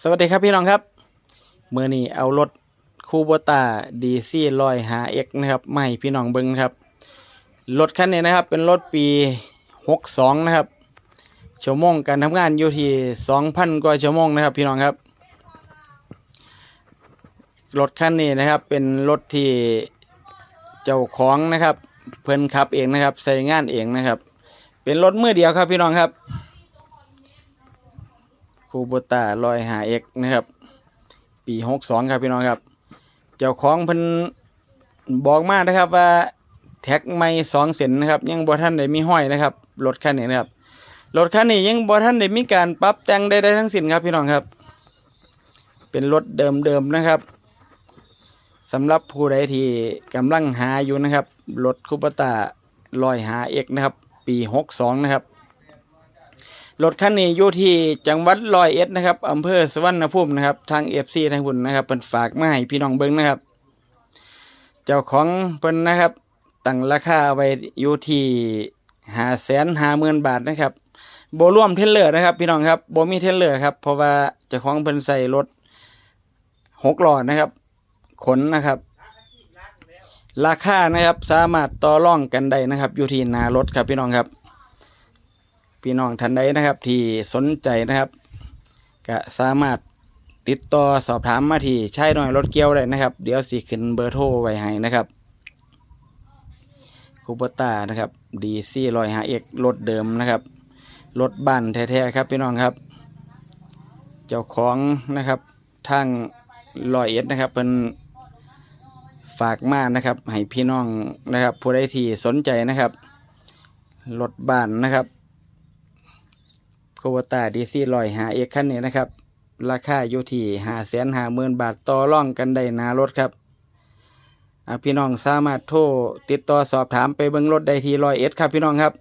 สวัสดีครับพี่น้องครับเมื่อนี้เอารถคูโบตาดีซีลอยหาเอ็กนะครับให้พี่น้องเบิ้งครับรถคันนี้นะครับเป็นรถปี 62 นะครับชั่วโมงการทำงานอยู่ที่ 2,000 กว่าชั่วโมงนะครับ พี่น้องครับรถคันนี้นะครับเป็นรถที่เจ้าของนะครับ เพิ่นขับเองนะครับใส่งานเองนะครับ เป็นรถมือเดียวครับพี่น้องครับ คูโบตาลอยหาเอกนะครับ ปีหกสองครับพี่น้องครับ เจ้าของเพิ่นบอกมานะครับว่าแท็กไม่สองเส้นนะครับ ยังบ่ท่านได้มีห้อยนะครับรถคันนี้นะครับรถคันนี้ยังบ่ท่านได้มีการปรับแต่งใดๆทั้งสิ้นครับพี่น้องครับ เป็นรถเดิมๆนะครับสำหรับผู้ใดที่กำลังหาอยู่นะครับรถคูโบตาลอยหาเอกนะครับ ปีหกสองนะครับ รถคันนี้อยู่ที่จังหวัดร้อยเอ็ดนะครับอำเภอสวรรณภูมินะครับ ทางเอฟซีทางบุญนะครับเพิ่นฝากมาให้พี่น้องเบิ้งนะครับ เจ้าของเพิ่นนะครับตั้งราคาไว้อยู่ที่ห้าแสนห้าหมื่นบาทนะครับโบรวมเทรลเลอร์นะครับ พี่น้องครับโบมีเทรลเลอร์ครับเพราะว่าเจ้าของเพิ่นใส่รถหกหล้อนะครับ ขนนะครับราคานะครับสามารถต่อรองกันได้นะครับ อยู่ที่นารถครับพี่น้องครับ พี่น้องท่านใดนะครับ ที่สนใจนะครับ ก็สามารถติดต่อสอบถามมาที่ชายน้อยรถเกี้ยวได้นะครับ เดี๋ยวสิขึ้นเบอร์โทรไว้ให้นะครับคูปต้านะครับดีซี่ลอยหาเอกรถเดิมนะครับรถบ้านแท้ๆครับพี่น้องครับ เจ้าของนะครับทางลอยเอ็ดนะครับเป็นฝากมานะครับให้พี่น้องนะครับผู้ใดที่สนใจนะครับรถบ้านนะครับ โควต้าดีซีลอยหาเอกคันนี้นะครับ ราคาอยู่ที่หาแสนหาหมื่นบาทต่อร่องกันได้นารถครับพี่น้องสามารถโทรติดต่อสอบถามไปเบิ้งรถได้ที่ลอยเอ็ดครับพี่น้องครับ